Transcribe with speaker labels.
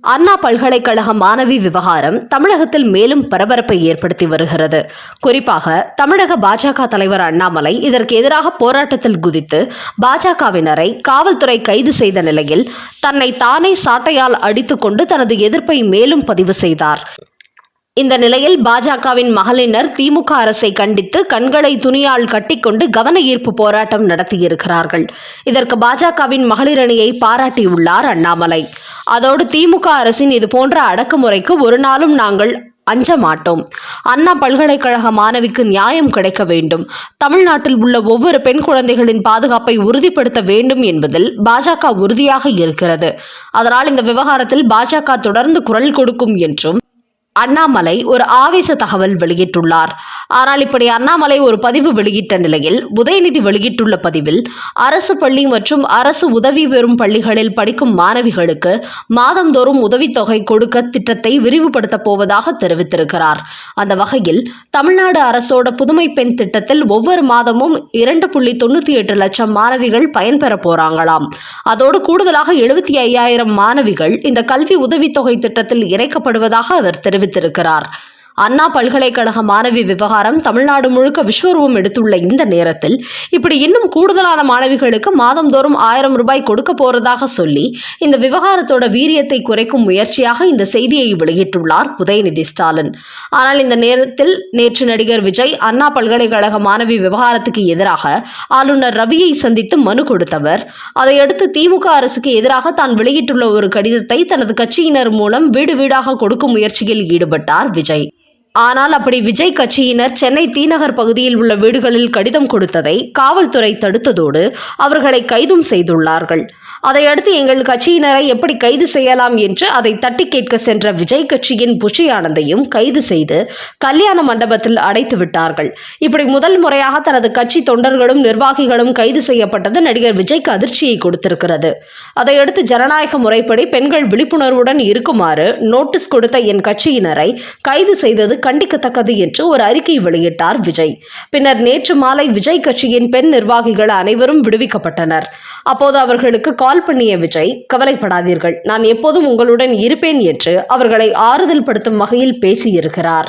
Speaker 1: அண்ணா பல்கலைக்கழக மாணவி விவகாரம் தமிழகத்தில் மேலும் பரபரப்பை ஏற்படுத்தி வருகிறது. குறிப்பாக தமிழக பாஜக தலைவர் அண்ணாமலை இதற்கு எதிராக போராட்டத்தில் குதித்து பாஜகவினரை காவல்துறை கைது செய்த நிலையில் தன்னை தானே சாட்டையால் அடித்துக்கொண்டு தனது எதிர்ப்பை மேலும் பதிவு செய்தார். இந்த நிலையில் பாஜகவின் மகளினர் திமுக அரசை கண்டித்து கண்களை துணியால் கட்டிக்கொண்டு கவன ஈர்ப்பு போராட்டம் நடத்தியிருக்கிறார்கள். இதற்கு பாஜகவின் மகளிர் அணியை பாராட்டியுள்ளார் அண்ணாமலை. அதோடு திமுக அரசின் இது போன்ற அடக்குமுறைக்கு ஒரு நாளும் நாங்கள் அஞ்ச மாட்டோம் அண்ணா பல்கலைக்கழக மாணவிக்கு நியாயம் கிடைக்க வேண்டும். தமிழ்நாட்டில் உள்ள ஒவ்வொரு பெண் குழந்தைகளின் பாதுகாப்பை உறுதிப்படுத்த வேண்டும் என்பதில் பாஜக உறுதியாக இருக்கிறது. அதனால் இந்த விவகாரத்தில் பாஜக தொடர்ந்து குரல் கொடுக்கும் என்றும் அண்ணாமலை ஒரு ஆவேச தகவல் வெளியிட்டுள்ளார். ஆனால் இப்படி அண்ணாமலை ஒரு பதிவு வெளியிட்ட நிலையில் உதயநிதி வெளியிட்டுள்ள பதிவில் அரசு பள்ளி மற்றும் அரசு உதவி பெறும் பள்ளிகளில் படிக்கும் மாணவிகளுக்கு மாதந்தோறும் உதவித்தொகை கொடுக்க திட்டத்தை விரிவுபடுத்தப் போவதாக தெரிவித்திருக்கிறார். அந்த வகையில் தமிழ்நாடு அரசோட புதுமை பெண் திட்டத்தில் ஒவ்வொரு மாதமும் இரண்டு புள்ளி தொண்ணூற்றி எட்டு லட்சம் மாணவிகள் பயன்பெற போறாங்களாம். அதோடு கூடுதலாக எழுபத்தி ஐயாயிரம் மாணவிகள் இந்த கல்வி உதவித்தொகை திட்டத்தில் இணைக்கப்படுவதாக அவர் எடுத்திருக்கிறார் அண்ணா பல்கலைக்கழக மாணவி விவகாரம் தமிழ்நாடு முழுக்க விஸ்வரூபம் எடுத்துள்ள இந்த நேரத்தில் இப்படி இன்னும் கூடுதலான மாணவிகளுக்கு மாதந்தோறும் ஆயிரம் ரூபாய் கொடுக்க போறதாக சொல்லி இந்த விவகாரத்தோட வீரியத்தை குறைக்கும் முயற்சியாக இந்த செய்தியை வெளியிட்டுள்ளார் உதயநிதி ஸ்டாலின். ஆனால் இந்த நேரத்தில் நேற்று நடிகர் விஜய் அண்ணா பல்கலைக்கழக மாணவி விவகாரத்துக்கு எதிராக ஆளுநர் ரவியை சந்தித்து மனு கொடுத்தவர். அதையடுத்து திமுக அரசுக்கு எதிராக தான் வெளியிட்டுள்ள ஒரு கடிதத்தை தனது கட்சியினர் மூலம் வீடு வீடாக கொடுக்கும் முயற்சியில் ஈடுபட்டார் விஜய். ஆனால் அப்படி விஜய் கட்சியினர் சென்னை தீநகர் பகுதியில் உள்ள வீடுகளில் கடிதம் கொடுத்ததை காவல்துறை தடுத்ததோடு அவர்களை கைதும் செய்துள்ளார்கள். அதையடுத்து எங்கள் கட்சியினரை எப்படி கைது செய்யலாம் என்று அதை தட்டி கேட்க சென்ற விஜய் கட்சியின் புஷி ஆனந்தையும் கைது செய்து கல்யாண மண்டபத்தில் அடைத்து விட்டார்கள். இப்படி முதல் முறையாக தனது கட்சி தொண்டர்களும் நிர்வாகிகளும் கைது செய்யப்பட்டது நடிகர் விஜய்க்கு அதிர்ச்சியை கொடுத்திருக்கிறது. அதையடுத்து ஜனநாயக முறைப்படி பெண்கள் விழிப்புணர்வுடன் இருக்குமாறு நோட்டீஸ் கொடுத்த என் கட்சியினரை கைது செய்தது கண்டிக்கத்தக்கது என்று ஒரு அறிக்கை வெளியிட்டார் விஜய். பின்னர் நேற்று மாலை விஜய் கட்சியின் பெண் நிர்வாகிகள் அனைவரும் விடுவிக்கப்பட்டனர். அப்போது அவர்களுக்கு கால் கால் பண்ணிய விஜய் கவலைப்படாதீர்கள். நான் எப்போதும் உங்களுடன் இருப்பேன் என்று அவர்களை ஆறுதல் படுத்தும் வகையில் பேசியிருக்கிறார்.